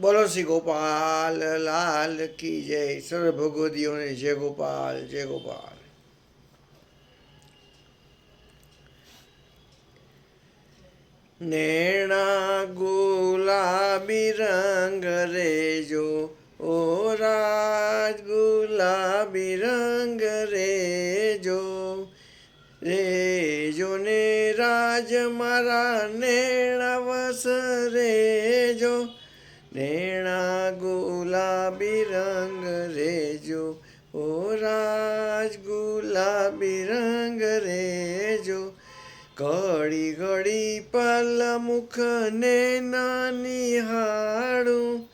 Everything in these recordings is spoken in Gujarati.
બોલો શ્રી ગોપાલ, લાલ કી જય. સર્વ ભગવતીઓને જય ગોપાલ જય ગોપાલ. નેણા ગુલાબી રંગ રેજો. ઓ રાજ ગુલાબી રંગ રેજો. રેજો ને રાજ મારા નેણા વસરેજો નેણા ગુલાબી રંગ રેજો. ઓ રાજ ગુલાબી રંગ રેજો. ઘડી ઘડી પલ મુખને નાની હાડું.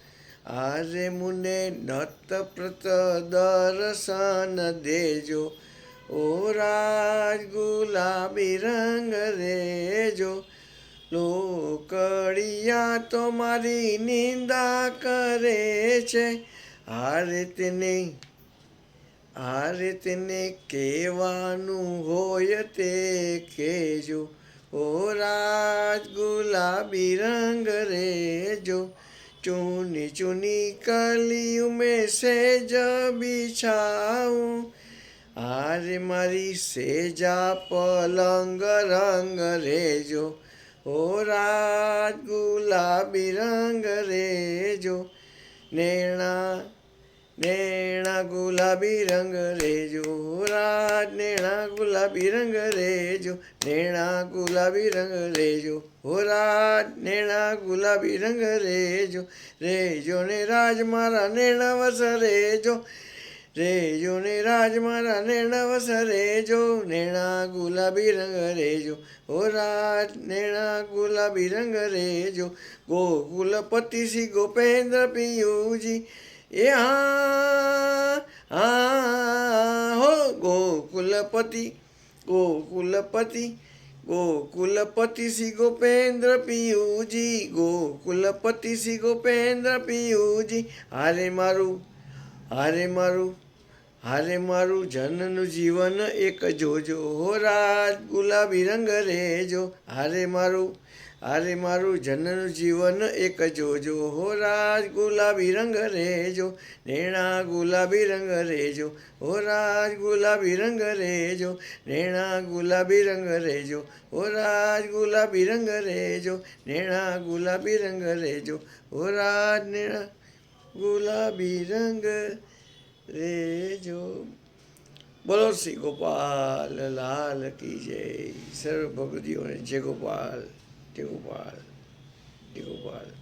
આરે મુને નત પ્રત દર્શન દેજો. ઓ રાજ ગુલાબી રંગ રેજો. લોકડિયા તો મારી નિંદા કરે છે. આ તેને આ તેને કહેવાનું હોય તે કહેજો. ઓ રાજ ગુલાબી રંગ રેજો. ચૂની ચૂની કલિયું મેં સેજ બિછાવું. આરે મારી સેજા પલંગ રંગ રેજો. ઓ રાજ ગુલાબી રંગ રેજો, નેણા નેણા ગુલાબી રંગ રેજો. રાજ, નેણા ગુલાબી રંગ રેજો, નેણા ગુલાબી રંગ રેજો. હો રાજ, નેણા ગુલાબી રંગ રેજો રેજો ને રાજ મારા નેણા વસ રેજો. રેજો ને રાજ મારા નેણા વસ નેણા ગુલાબી રંગ રેજો. ઓ રાજ, નેણા ગુલાબી રંગ રેજો. ગોકુલપતિ શ્રી ગોપેન્દ્ર પિયુજી. એ હા હા, હો ગોકુલપતિ ગોકુલપતિ ગોકુલપતિ શ્રી ગોપેન્દ્ર પિયુજી. ગોકુલપતિ શ્રી ગોપેન્દ્ર પિયુજી. હારે મારું હારે મારું હારે મારું જનનું જીવન એક જોજો. હો રાજ ગુલાબી રંગ રેજો. હારે મારું હારે મારું જનનું જીવન એક જોજો. હો રાજ ગુલાબી રંગ રેજો. નેણા ગુલાબી રંગ રેજો. હો રાજ ગુલાબી રંગ રેજો. નેણા ગુલાબી રંગ રેજો. હો રાજ ગુલાબી રંગ રેજો. નેણા ગુલાબી રંગ રેજો. હો રાજ નેણા ગુલાબી રંગ રેજો બોલો શ્રી ગોપાલ, લાલ કી જય. સર્વ ભગવતીઓને જય ગોપાલ જય ગોપાલ જય ગોપાલ.